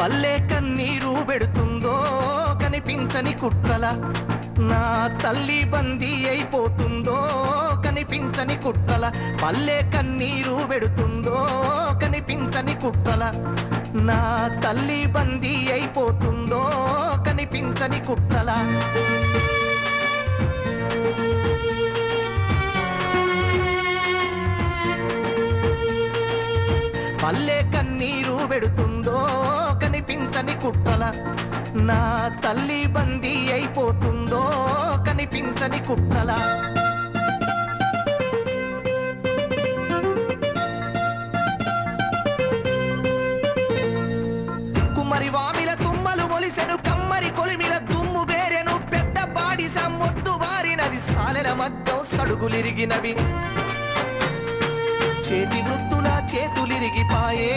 పల్లె కన్నీరు పెడుతుందో కనిపించని కుట్రల నా తల్లి బందీ అయిపోతుందో కనిపించని కుట్రల పల్లె కన్నీరు పెడుతుందో కనిపించని కుట్రల నా తల్లి బందీ అయిపోతుందో కనిపించని కుట్రల. పల్లె కన్నీరు పెడుతుందో కనిపించని కుట్టల నా తల్లి బందీ అయిపోతుందో కనిపించని కుట్టల కుమ్మరి వామిల తుమ్మలు మొలిసెను కమ్మరి కొలిమిల దుమ్ము వేరెను పెద్ద పాడి సమ్మొద్దు వారినది సాలెల మగ్గం సడుగులిరిగినవి. చేతి వృత్తుల చేతులిరిగిపాయే